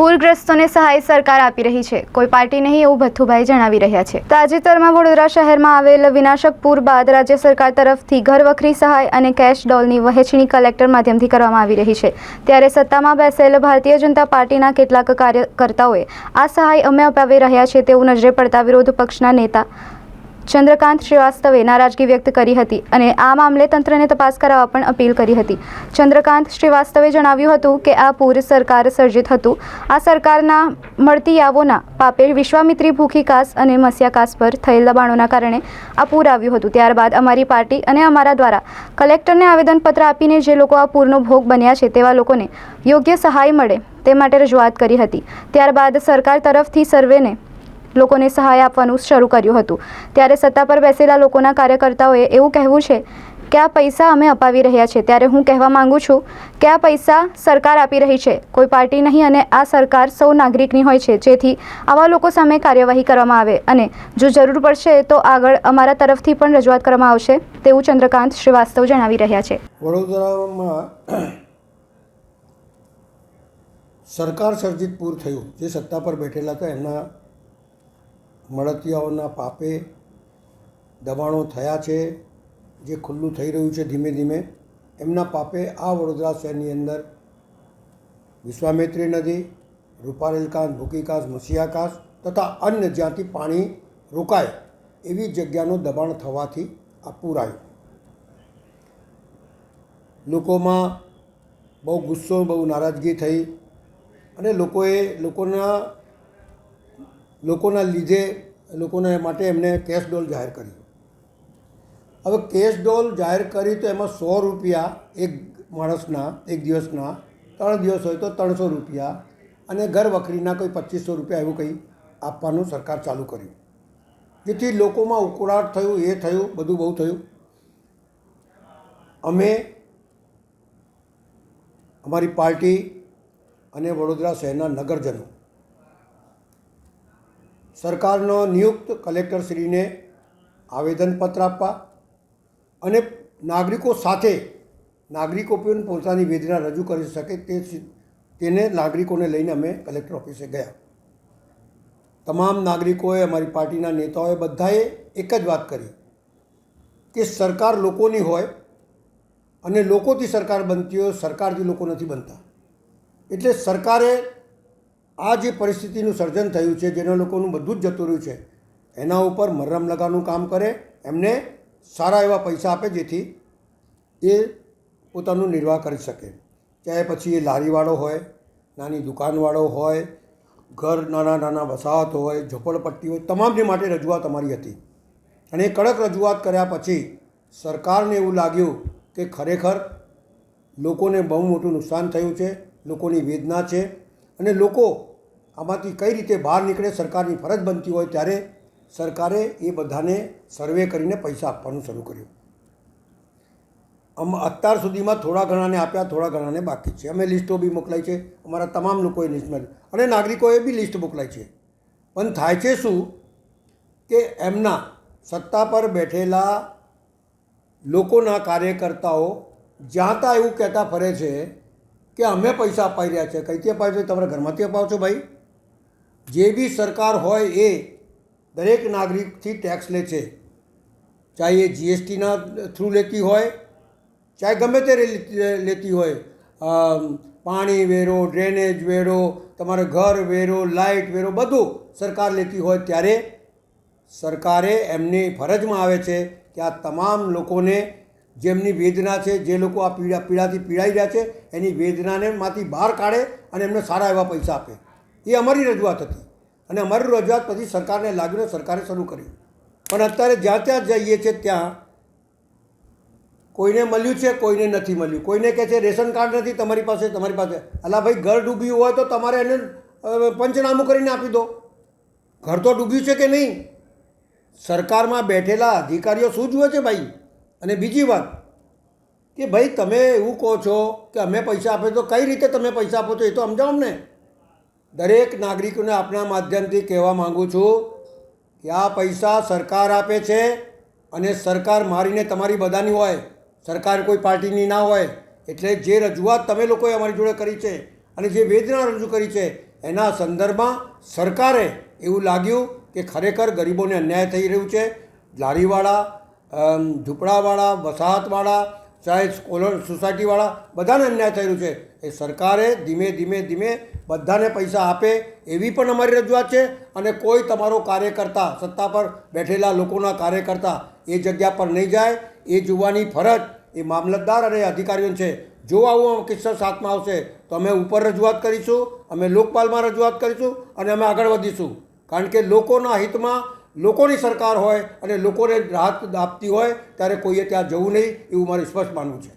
પૂરગ્રસ્તોને સહાય સરકાર આપી રહી છે. કોઈ પાર્ટી નહીં એવું ભથ્થુભાઈ જણાવી રહ્યા છે. તાજેતરમાં વડોદરા શહેરમાં આવેલ વિનાશક પૂર બાદ રાજ્ય સરકાર તરફથી ઘરવખરી સહાય અને કેશ ડોલની વહેંચણી કલેક્ટર માધ્યમથી કરવામાં આવી રહી છે. ત્યારે સત્તામાં બેસેલ ભારતીય જનતા પાર્ટીના કેટલાક કાર્યકર્તાઓએ આ સહાય અમે અપાવી રહ્યા છે તેવું નજરે પડતા વિરોધ પક્ષના નેતા ચંદ્રકાંત શ્રીવાસ્તવે નારાજગી વ્યક્ત કરી હતી અને આ મામલે તંત્રને તપાસ કરાવવા પણ અપીલ કરી હતી. ચંદ્રકાંત શ્રીવાસ્તવે જણાવ્યું હતું કે આ પૂર સરકાર સર્જિત હતું. આ સરકારના મળતી યાવોના પાપે વિશ્વામિત્રી ભૂખી કાસ અને મસ્યા કાસ પર થયેલ દબાણોના કારણે આ પૂર આવ્યું હતું. ત્યારબાદ અમારી પાર્ટી અને અમારા દ્વારા કલેક્ટરને આવેદનપત્ર આપીને જે લોકો આ પૂરનો ભોગ બન્યા છે તેવા લોકોને યોગ્ય સહાય મળે તે માટે રજૂઆત કરી હતી. ત્યારબાદ સરકાર તરફથી સર્વેને લોકોને સહાય આપવાનું શરૂ કર્યું હતું. ત્યારે સત્તા પર બેસેલા લોકોના કાર્યકર્તાઓએ એવું કહેવું છે, કે આ પૈસા અમે અપાવી રહ્યા છે. ત્યારે હું કહેવા માંગુ છું કે આ પૈસા સરકાર આપી રહી છે. કોઈ પાર્ટી નહીં અને આ સરકાર સૌ નાગરિકની હોય છે, જેથી આવા લોકો સામે કાર્યવાહી કરવામાં આવે. અને જો જરૂર પડશે તો આગળ અમારા તરફથી પણ રજૂઆત કરવામાં આવશે, તેવું ચંદ્રકાંત શ્રીવાસ્તવ જણાવી રહ્યા છે. વડોદરામાં સરકાર સર્જિત પૂર થયું, જે સત્તા પર બેઠેલા હતા, એમના મળતિયાઓના પાપે દબાણો થયા છે, જે ખુલ્લું થઈ રહ્યું છે ધીમે ધીમે. એમના પાપે આ વડોદરા શહેરની અંદર વિશ્વામિત્રી નદી રૂપારેલકાંત ભૂકીકાસ મુસિયાકાસ તથા અન્ય જ્યાંથી પાણી રોકાય એવી જગ્યાનું દબાણ થવાથી આ પૂર આવ્યું લોકોમાં બહુ ગુસ્સો, બહુ નારાજગી થઈ અને લોકોએ લોકોના લોકોના લીધે લોકોના માટે એમને કેશ ડોલ જાહેર કરી હવે કેશ ડોલ જાહેર કરી તો એમાં સો રૂપિયા એક માણસના, એક દિવસના, ત્રણ દિવસ હોય તો ત્રણસો રૂપિયા અને ઘર વખરીના કોઈ પચીસો રૂપિયા એવું કંઈ આપવાનું સરકાર ચાલુ કર્યું. જેથી લોકોમાં ઉકળાટ થયું, એ થયું, બધું બહુ થયું. અમે અમારી પાર્ટી અને વડોદરા શહેરના નગરજનો સરકારનો નિયુક્ત કલેક્ટરશ્રીને આવેદનપત્ર આપવા અને નાગરિકો સાથે નાગરિકો પણ પોતાની વેદના રજૂ કરી શકે તે તેને નાગરિકોને લઈને અમે કલેક્ટર ઓફિસે ગયા. તમામ નાગરિકોએ, અમારી પાર્ટીના નેતાઓએ બધાએ એક જ વાત કરી કે સરકાર લોકોની હોય અને લોકોથી સરકાર બનતી હોય સરકારથી લોકો નથી બનતા. એટલે સરકારે આ જે પરિસ્થિતિનું સર્જન થયું છે, જેના લોકોનું બધું જ જતું રહ્યું છે, એના ઉપર મરમ લગાવવાનું કામ કરે, એમને સારા એવા પૈસા આપે જેથી એ પોતાનું નિર્વાહ કરી શકે. ચાહે પછી એ લારીવાળો હોય, નાની દુકાનવાળો હોય, ઘર નાના નાના વસાહત હોય, ઝોપડપટ્ટી હોય તમામની માટે રજૂઆત અમારી હતી. અને એ કડક રજૂઆત કર્યા પછી સરકારને એવું લાગ્યું કે ખરેખર લોકોને બહુ મોટું નુકસાન થયું છે, લોકોની વેદના છે અને લોકો આમાંથી કઈ રીતે બહાર નીકળે, સરકારની ફરજ બનતી હોય ત્યારે સરકારે એ બધાને સર્વે કરીને પૈસા આપવાનું શરૂ કર્યું. આમ અત્યાર સુધીમાં થોડા ઘણાને આપ્યા, થોડા ઘણાને બાકી છે. અમે લિસ્ટો બી મોકલાઈ છે, અમારા તમામ લોકોએ લિસ્ટમાં અને નાગરિકોએ બી લિસ્ટ મોકલાઈ છે. પણ થાય છે શું કે એમના સત્તા પર બેઠેલા લોકોના કાર્યકર્તાઓ જ્યાં ત્યાં એવું કહેતા ફરે છે કે અમે પૈસા અપાઈ રહ્યા છે. કંઈથી અપાય છે? તમારા ઘરમાંથી અપાવો છો ભાઈ? જે બી સરકાર હોય એ દરેક નાગરિકથી ટેક્સ લે છે. ચાહે એ જીએસટીના થ્રુ લેતી હોય, ચાહે ગમે તે લેતી હોય. પાણી વેરો ડ્રેનેજ વેરો, તમારે ઘર વેરો લાઇટ વેરો, બધું સરકાર લેતી હોય ત્યારે સરકારે એમની ફરજમાં આવે છે કે આ તમામ લોકોને જેમની વેદના છે, જે લોકો આ પીડા, પીડાથી પીડાઈ રહ્યા છે, એની વેદનાને માંથી બહાર કાઢે અને એમને સારા એવા પૈસા આપે. એ અમારી રજૂઆત હતી. અને અમારી રજૂઆત પછી સરકારને લાગ્યું સરકારે શરૂ કર્યું. પણ અત્યારે જ્યાં ત્યાં જઈએ છીએ ત્યાં કોઈને મળ્યું છે, કોઈને નથી મળ્યું. કોઈને કહે છે, રેશન કાર્ડ નથી તમારી પાસે તમારી પાસે. અલા ભાઈ, ઘર ડૂબ્યું હોય તો તમારે એને પંચનામું કરીને આપી દો. ઘર તો ડૂબ્યું છે કે નહીં? સરકારમાં બેઠેલા અધિકારીઓ શું જુએ છે ભાઈ? અને બીજી વાત કે ભાઈ તમે એવું કહો છો કે અમે પૈસા આપે તો કઈ રીતે તમે પૈસા આપો છો એ તો સમજાવો ને દરેક નાગરિકોને આપણા માધ્યમથી કહેવા માગું છું કે આ પૈસા સરકાર આપે છે અને સરકાર મારીને તમારી બધાની હોય, સરકાર કોઈ પાર્ટીની ના હોય, એટલે જે રજૂઆત તમે લોકોએ અમારી જોડે કરી છે અને જે વેદના રજૂ કરી છે, એના સંદર્ભમાં સરકારે એવું લાગ્યું કે ખરેખર ગરીબોને અન્યાય થઈ રહ્યું છે. લારીવાળા ઝૂંપડાવાળા, વસાહતવાળા, ચાહે સ્કોલર સોસાયટીવાળા, બધાને અન્યાય થયેલું છે. એ સરકારે ધીમે ધીમે ધીમે બધાને પૈસા આપે એવી પણ અમારી રજૂઆત છે અને કોઈ તમારો કાર્યકર્તા, સત્તા પર બેઠેલા લોકોના કાર્યકર્તા એ જગ્યા પર નહીં જાય. એ જોવાની ફરજ એ મામલતદાર અને અધિકારીઓને છે. જો આવું કિસ્સો સાથમાં આવશે, તો અમે ઉપર રજૂઆત કરીશું, અમે લોકપાલમાં રજૂઆત કરીશું અને અમે આગળ વધીશું. કારણ કે લોકોના હિતમાં લોકોની સરકાર હોય અને લોકોને રાહત આપતી હોય, ત્યારે કોઈએ ત્યાં જવું નહીં, એવું મારું સ્પષ્ટ માનવું છે.